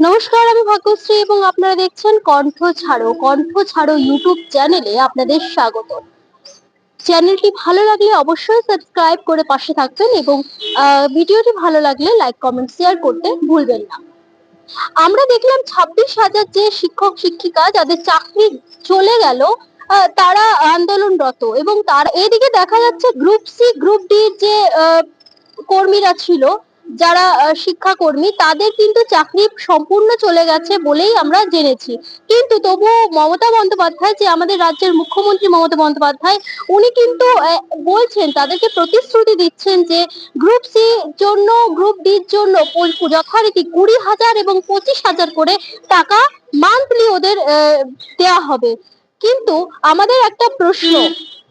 নমস্কার, আমি ভাগ্যশ্রী এবং আপনারা দেখছেন কণ্ঠ ছাড়ো কণ্ঠ ছাড়ো ইউটিউব চ্যানেলে আপনাদের স্বাগত। চ্যানেলটি ভালো লাগলে অবশ্যই সাবস্ক্রাইব করে পাশে থাকবেন এবং ভিডিওটি ভালো লাগলে লাইক কমেন্ট শেয়ার করতে ভুলবেন না। আমরা দেখলাম ছাব্বিশ হাজার যে শিক্ষক, শিক্ষিকা যাদের চাকরি চলে গেল তারা আন্দোলনরত এবং তার এদিকে দেখা যাচ্ছে গ্রুপ সি গ্রুপ ডি যে কর্মীরা ছিল যারা শিক্ষাকর্মী, তাদের কিন্তু চাকরি সম্পূর্ণ চলে গেছে বলেই আমরা জেনেছি। কিন্তু তবুও মমতা বন্দ্যোপাধ্যায় যে আমাদের রাজ্যের মুখ্যমন্ত্রী মমতা বন্দ্যোপাধ্যায়, উনি কিন্তু বলছেন, তাদেরকে প্রতিশ্রুতি দিচ্ছেন যে গ্রুপ সি জন্য গ্রুপ ডির জন্য যথারীতি কুড়ি হাজার এবং পঁচিশ হাজার করে টাকা মান্থলি ওদের দেওয়া হবে। কিন্তু আমাদের একটা প্রশ্ন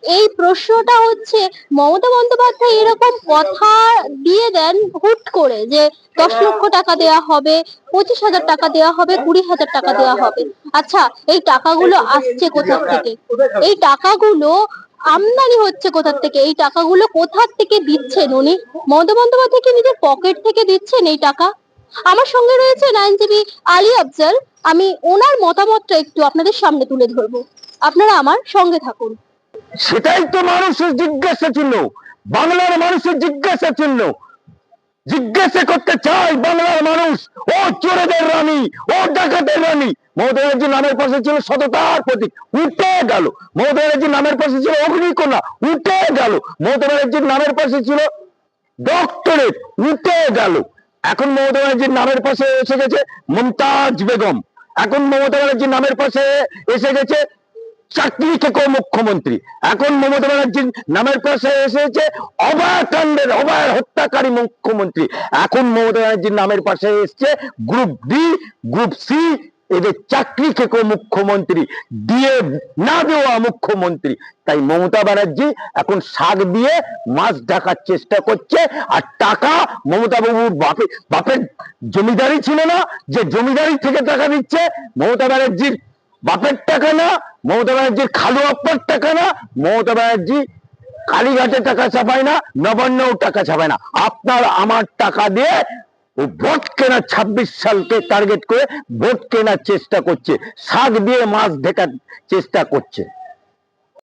এই প্রশ্নটা হচ্ছে, মমতা বন্দ্যোপাধ্যায় এরকম কথা দিয়ে দেন হুট করে যে দশ লক্ষ টাকা দেওয়া হবে, পঁচিশ হাজার টাকা দেওয়া হবে, কুড়ি হাজার টাকা দেওয়া হবে। আচ্ছা এই টাকাগুলো আসছে কোথা থেকে? এই টাকাগুলো আমদানি হচ্ছে কোথা থেকে? এই টাকাগুলো কোথা থেকে দিচ্ছেন উনি? মমতা বন্দ্যোপাধ্যায় কি নিজের পকেট থেকে দিচ্ছেন এই টাকা? আমার সঙ্গে রয়েছেন আইনজীবী আলী আফজাল। আমি ওনার মতামতটা একটু আপনাদের সামনে তুলে ধরবো। আপনারা আমার সঙ্গে থাকুন। সেটাই তো মানুষের জিজ্ঞাসা ছিল। বাংলার মানুষের জিজ্ঞাসা ছিল। জিজ্ঞাসা করতে চাই বাংলার মানুষ, ও চোরেদের রানী, ও ডাকাতের রানী। মমতা নামের পাশে ছিল সততার প্রতীক, উঠে গেল। মমতা নামের পাশে ছিল অগ্নিকোনা উঠে গেল। মমতা নামের পাশে ছিল ডক্টরেট, উঠে গেল। এখন মমতা ব্যানার্জির নামের পাশে এসে গেছে মমতাজ বেগম। এখন মমতা ব্যানার্জির নামের পাশে এসে গেছে চাকরি থেকে মুখ্যমন্ত্রী। এখন মমতা ব্যানার্জির নামের পাশে এসেছে অভয়াকাণ্ডের অভয় হত্যাকারী মুখ্যমন্ত্রী। এখন মমতা ব্যানার্জির নামের পাশে এসছে গ্রুপ ডি, গ্রুপ সি, এদের চাকরি থেকে মুখ্যমন্ত্রী। দিয়ে না দেওয়া মুখ্যমন্ত্রী। তাই মমতা ব্যানার্জি এখন শাক দিয়ে মাছ ঢাকার চেষ্টা করছে, আর টাকা মমতা বাবুর বাপে, বাপের জমিদারি ছিল না, যে জমিদারি থেকে টাকা দিচ্ছে মমতা ব্যানার্জির বাপের টাকা না মমতা ব্যানার্জির খালু আপ্পার টাকা না, মমতা ব্যানার্জি কালীঘাটে টাকা ছাপায় না, নবান্নও টাকা ছাপায় না। আপনার আমার টাকা দিয়ে ও ভোট কেনার ছাব্বিশ সালকে টার্গেট করে ভোট কেনার চেষ্টা করছে শাক দিয়ে মাছ ঢেকার চেষ্টা করছে।